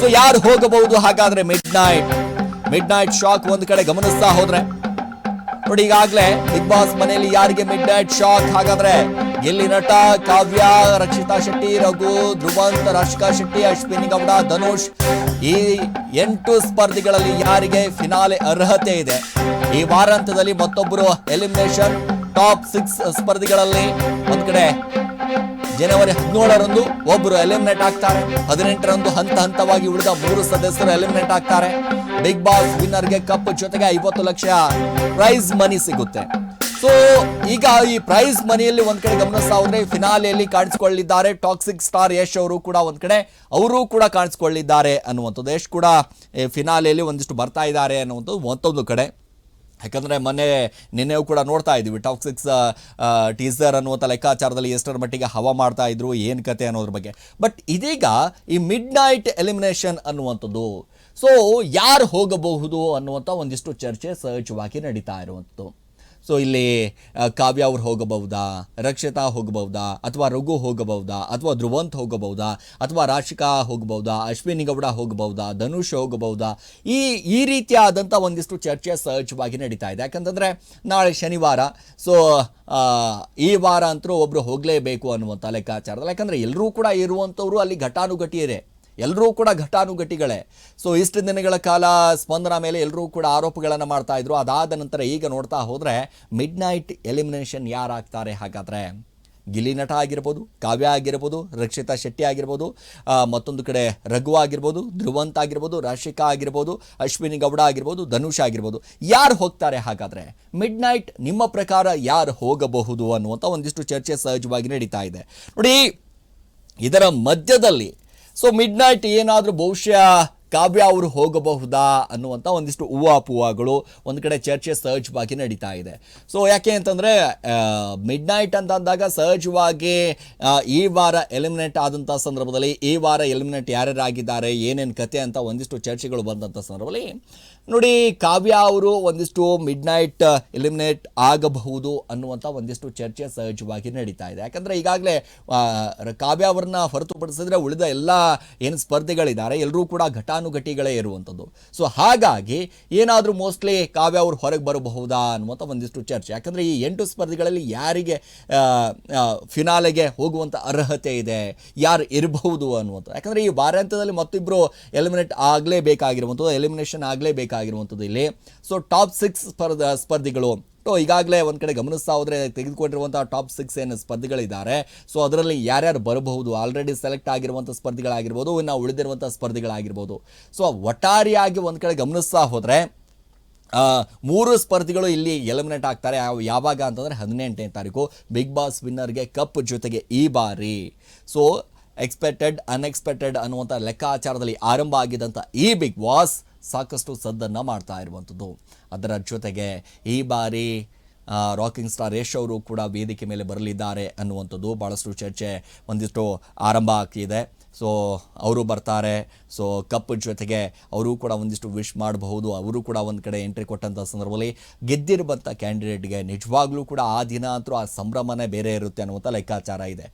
So ಯಾರು ಹೋಗಬಹುದು? ಹಾಗಾದ್ರೆ midnight midnight shock ಒಂದ್ ಕಡೆ ಗಮನಿಸ್ತಾ ಹೋದ್ರೆ. ನೋಡಿ, ಈಗಾಗಲೇ ಬಿಗ್ ಬಾಸ್ ಮನೆಯಲ್ಲಿ ಯಾರಿಗೆ ಮಿಡ್ ನೈಟ್ ಶಾಕ್ ಹಾಗಾದ್ರೆ ಎಲ್ಲಿ ನಟ ಕಾವ್ಯ, ರಕ್ಷಿತಾ ಶೆಟ್ಟಿ, ರಘು, ಧ್ರುವಂತ ರಾಶಿಕಾ ಶೆಟ್ಟಿ, ಅಶ್ವಿನಿ ಗೌಡ, ಧನುಷ್, ಈ ಎಂಟು ಸ್ಪರ್ಧಿಗಳಲ್ಲಿ ಯಾರಿಗೆ ಫಿನಾಲೆ ಅರ್ಹತೆ ಇದೆ? ಈ ವಾರಾಂತ್ಯದಲ್ಲಿ ಮತ್ತೊಬ್ಬರು ಎಲಿಮಿನೇಷನ್ ಟಾಪ್ ಸಿಕ್ಸ್ ಸ್ಪರ್ಧಿಗಳಲ್ಲಿ ಒಂದ್ ಕಡೆ ಜನವರಿ ಹದಿನೇಳರಂದು ಒಬ್ಬರು ಎಲಿಮಿನೇಟ್ ಆಗ್ತಾರೆ. ಹದಿನೆಂಟರಂದು ಹಂತ ಹಂತವಾಗಿ ಉಳಿದ ಮೂರು ಸದಸ್ಯರು ಎಲಿಮಿನೇಟ್ ಆಗ್ತಾರೆ. ಬಿಗ್ ಬಾಸ್ ವಿನ್ನರ್ಗೆ ಕಪ್ ಜೊತೆಗೆ ಐವತ್ತು ಲಕ್ಷ ಪ್ರೈಸ್ ಮನಿ ಸಿಗುತ್ತೆ. ಸೊ ಈಗ ಈ ಪ್ರೈಸ್ ಮನಿಯಲ್ಲಿ ಒಂದ್ ಕಡೆ ಗಮನಿಸ್ತಾ ಹೋದ್ರೆ ಫಿನಾಲೆಯಲ್ಲಿ ಕಾಣಿಸ್ಕೊಳ್ಳಿದ್ದಾರೆ ಟಾಕ್ಸಿಕ್ ಸ್ಟಾರ್ ಯಶ್ ಅವರು ಕೂಡ ಒಂದ್ ಕಡೆ. ಅವರು ಕೂಡ ಕಾಣಿಸ್ಕೊಳ್ಳಿದ್ದಾರೆ ಅನ್ನುವಂಥದ್ದು. ಯಶ್ ಕೂಡ ಫಿನಾಲೆಯಲ್ಲಿ ಒಂದಿಷ್ಟು ಬರ್ತಾ ಇದ್ದಾರೆ ಅನ್ನುವಂಥದ್ದು ಮತ್ತೊಂದು ಕಡೆ. ಯಾಕಂದರೆ ಮೊನ್ನೆ ನಿನ್ನೆಯೂ ಕೂಡ ನೋಡ್ತಾ ಇದ್ದೀವಿ ಟಾಪ್ ಸಿಕ್ಸ್ ಟೀಸರ್ ಅನ್ನುವಂಥ ಲೆಕ್ಕಾಚಾರದಲ್ಲಿ ಎಷ್ಟರ ಮಟ್ಟಿಗೆ ಹವಾ ಮಾಡ್ತಾ ಇದ್ರು, ಏನು ಕತೆ ಅನ್ನೋದ್ರ ಬಗ್ಗೆ. ಬಟ್ ಇದೀಗ ಈ ಮಿಡ್ ನೈಟ್ ಎಲಿಮಿನೇಷನ್ ಅನ್ನುವಂಥದ್ದು. ಸೊ ಯಾರು ಹೋಗಬಹುದು ಅನ್ನುವಂಥ ಒಂದಿಷ್ಟು ಚರ್ಚೆ ಸಹಜವಾಗಿ ನಡೀತಾ ಇರುವಂಥದ್ದು. ಸೊ ಇಲ್ಲಿ ಕಾವ್ಯ ಅವ್ರು ಹೋಗಬಹುದಾ? ರಕ್ಷಿತಾ ಹೋಗಬಹುದಾ? ಅಥವಾ ರಘು ಹೋಗಬಹುದಾ? ಅಥವಾ ಧ್ರುವಂತ್ ಹೋಗಬಹುದಾ? ಅಥವಾ ರಾಶಿಕಾ ಹೋಗಬಹುದಾ? ಅಶ್ವಿನಿ ಗೌಡ ಹೋಗಬಹುದಾ? ಧನುಷ್ ಹೋಗಬಹುದಾ? ಈ ಈ ರೀತಿಯಾದಂಥ ಒಂದಿಷ್ಟು ಚರ್ಚೆ ಸಹಜವಾಗಿ ನಡೀತಾ ಇದೆ. ಯಾಕಂತಂದರೆ, ನಾಳೆ ಶನಿವಾರ. ಸೊ ಈ ವಾರ ಅಂತರೂ ಒಬ್ಬರು ಹೋಗಲೇಬೇಕು ಅನ್ನುವಂಥ ಲೆಕ್ಕಾಚಾರದಲ್ಲಿ. ಯಾಕಂದರೆ, ಎಲ್ಲರೂ ಕೂಡ ಇರುವಂಥವ್ರು ಅಲ್ಲಿ ಘಟಾನುಘಟಿಯರೇ ಎಲ್ಲರೂ ಕೂಡ ಘಟಾನುಘಟಿಗಳೇ. ಸೊ ಇಷ್ಟು ದಿನಗಳ ಕಾಲ ಸ್ಪಂದನ ಮೇಲೆ ಎಲ್ಲರೂ ಕೂಡ ಆರೋಪಗಳನ್ನು ಮಾಡ್ತಾ ಇದ್ರು. ಅದಾದ ನಂತರ ಈಗ ನೋಡ್ತಾ ಹೋದರೆ ಮಿಡ್ ನೈಟ್ ಎಲಿಮಿನೇಷನ್ ಯಾರಾಗ್ತಾರೆ ಹಾಗಾದರೆ? ಗಿಲಿ ನಟ ಆಗಿರ್ಬೋದು, ಕಾವ್ಯ ಆಗಿರ್ಬೋದು, ರಕ್ಷಿತಾ ಶೆಟ್ಟಿ ಆಗಿರ್ಬೋದು ಮತ್ತೊಂದು ಕಡೆ ರಘು ಆಗಿರ್ಬೋದು, ಧ್ರುವಂತ ಆಗಿರ್ಬೋದು, ರಾಶಿಕಾ ಆಗಿರ್ಬೋದು, ಅಶ್ವಿನಿ ಗೌಡ ಆಗಿರ್ಬೋದು, ಧನುಷ್ ಆಗಿರ್ಬೋದು. ಯಾರು ಹೋಗ್ತಾರೆ ಹಾಗಾದರೆ? ಮಿಡ್ ನೈಟ್ ನಿಮ್ಮ ಪ್ರಕಾರ ಯಾರು ಹೋಗಬಹುದು ಅನ್ನುವಂಥ ಒಂದಿಷ್ಟು ಚರ್ಚೆ ಸಹಜವಾಗಿ ನಡೀತಾ ಇದೆ. ನೋಡಿ, ಇದರ ಮಧ್ಯದಲ್ಲಿ ಸೊ ಮಿಡ್ ನೈಟ್ ಏನಾದರೂ ಬಹುಶಃ ಕಾವ್ಯ ಅವರು ಹೋಗಬಹುದಾ ಅನ್ನುವಂಥ ಒಂದಿಷ್ಟು ಹೂವಾಪೂವಾಗಳು ಒಂದು ಕಡೆ ಚರ್ಚೆ ಸಹಜವಾಗಿ ನಡೀತಾ ಇದೆ. ಸೊ ಯಾಕೆ ಅಂತಂದರೆ ಮಿಡ್ ನೈಟ್ ಅಂತ ಅಂದಾಗ ಸಹಜವಾಗಿ ಈ ವಾರ ಎಲಿಮಿನೇಟ್ ಆದಂಥ ಸಂದರ್ಭದಲ್ಲಿ, ಈ ವಾರ ಎಲಿಮಿನೇಟ್ ಯಾರ್ಯಾರಾಗಿದ್ದಾರೆ, ಏನೇನು ಕತೆ ಅಂತ ಒಂದಿಷ್ಟು ಚರ್ಚೆಗಳು ಬಂದಂಥ ಸಂದರ್ಭದಲ್ಲಿ ನೋಡಿ, ಕಾವ್ಯ ಅವರು ಒಂದಿಷ್ಟು ಮಿಡ್ ನೈಟ್ ಎಲಿಮಿನೇಟ್ ಆಗಬಹುದು ಅನ್ನುವಂಥ ಒಂದಿಷ್ಟು ಚರ್ಚೆ ಸಹಜವಾಗಿ ನಡೀತಾ ಇದೆ. ಯಾಕಂದರೆ ಈಗಾಗಲೇ ಕಾವ್ಯ ಅವರನ್ನ ಹೊರತುಪಡಿಸಿದ್ರೆ ಉಳಿದ ಎಲ್ಲ ಏನು ಸ್ಪರ್ಧೆಗಳಿದ್ದಾರೆ, ಎಲ್ಲರೂ ಕೂಡ ಘಟಾನುಘಟಿಗಳೇ ಇರುವಂಥದ್ದು ಸೊ ಹಾಗಾಗಿ ಏನಾದರೂ ಮೋಸ್ಟ್ಲಿ ಕಾವ್ಯ ಅವರು ಹೊರಗೆ ಬರಬಹುದಾ ಅನ್ನುವಂಥ ಒಂದಿಷ್ಟು ಚರ್ಚೆ. ಯಾಕಂದರೆ ಈ ಎಂಟು ಸ್ಪರ್ಧೆಗಳಲ್ಲಿ ಯಾರಿಗೆ ಫಿನಾಲೆಗೆ ಹೋಗುವಂಥ ಅರ್ಹತೆ ಇದೆ, ಯಾರು ಇರಬಹುದು ಅನ್ನುವಂಥ ಯಾಕಂದರೆ ಈ ವಾರಾಂತ್ಯದಲ್ಲಿ ಮತ್ತಿಬ್ಬರು ಎಲಿಮಿನೇಟ್ ಆಗಲೇಬೇಕಾಗಿರುವಂಥದ್ದು ಎಲಿಮಿನೇಷನ್ ಆಗಲೇಬೇಕಾಗಿರುವಂಥದ್ದು ಇಲ್ಲಿ. ಸೊ ಟಾಪ್ ಸಿಕ್ಸ್ ಸ್ಪರ್ಧ, ಸ್ಪರ್ಧಿಗಳು. ಸೊ ಈಗಾಗಲೇ ಒಂದು ಕಡೆ ಗಮನಿಸ್ತಾ ಹೋದರೆ ತೆಗೆದುಕೊಂಡಿರುವಂಥ ಟಾಪ್ ಸಿಕ್ಸ್ ಏನು ಸ್ಪರ್ಧಿಗಳಿದ್ದಾರೆ. ಸೊ ಅದರಲ್ಲಿ ಯಾರ್ಯಾರು ಬರಬಹುದು? ಆಲ್ರೆಡಿ ಸೆಲೆಕ್ಟ್ ಆಗಿರುವಂಥ ಸ್ಪರ್ಧಿಗಳಾಗಿರ್ಬೋದು, ಇನ್ನು ಉಳಿದಿರುವಂಥ ಸ್ಪರ್ಧಿಗಳಾಗಿರ್ಬೋದು. ಸೊ ಒಟ್ಟಾರಿಯಾಗಿ ಒಂದು ಕಡೆ ಗಮನಿಸ್ತಾ ಹೋದರೆ ಮೂರು ಸ್ಪರ್ಧಿಗಳು ಇಲ್ಲಿ ಎಲಿಮಿನೇಟ್ ಆಗ್ತಾರೆ. ಯಾವ- ಯಾವಾಗ ಅಂತಂದರೆ ಹದಿನೆಂಟನೇ ತಾರೀಕು. ಬಿಗ್ ಬಾಸ್ ವಿನ್ನರ್ಗೆ ಕಪ್ ಜೊತೆಗೆ ಈ ಬಾರಿ. ಸೊ ಎಕ್ಸ್ಪೆಕ್ಟೆಡ್ ಅನ್ಎಕ್ಸ್ಪೆಕ್ಟೆಡ್ ಅನ್ನುವಂಥ ಲೆಕ್ಕಾಚಾರದಲ್ಲಿ ಆರಂಭ ಆಗಿದ್ದಂಥ ಈ ಬಿಗ್ ಬಾಸ್ ಸಾಕಷ್ಟು ಸದ್ದನ್ನು ಮಾಡ್ತಾ ಇರುವಂಥದ್ದು ಅದರ ಜೊತೆಗೆ ಈ ಬಾರಿ ರಾಕಿಂಗ್ ಸ್ಟಾರ್ ರೇಷ್ ಅವರು ಕೂಡ ವೇದಿಕೆ ಮೇಲೆ ಬರಲಿದ್ದಾರೆ ಅನ್ನುವಂಥದ್ದು ಭಾಳಷ್ಟು ಚರ್ಚೆ ಒಂದಿಷ್ಟು ಆರಂಭ ಆಗ್ತಿದೆ. ಸೊ ಅವರು ಬರ್ತಾರೆ. ಸೊ ಕಪ್ ಜೊತೆಗೆ ಅವರು ಕೂಡ ಒಂದಿಷ್ಟು ವಿಶ್ ಮಾಡಬಹುದು. ಅವರು ಕೂಡ ಒಂದು ಕಡೆ ಎಂಟ್ರಿ ಕೊಟ್ಟಂಥ ಸಂದರ್ಭದಲ್ಲಿ ಗೆದ್ದಿರುವಂಥ ಕ್ಯಾಂಡಿಡೇಟ್ಗೆ ನಿಜವಾಗ್ಲೂ ಕೂಡ ಆ ದಿನ ಅಂತೂ ಆ ಸಂಭ್ರಮನೇ ಬೇರೆ ಇರುತ್ತೆ ಅನ್ನುವಂಥ ಲೆಕ್ಕಾಚಾರ ಇದೆ.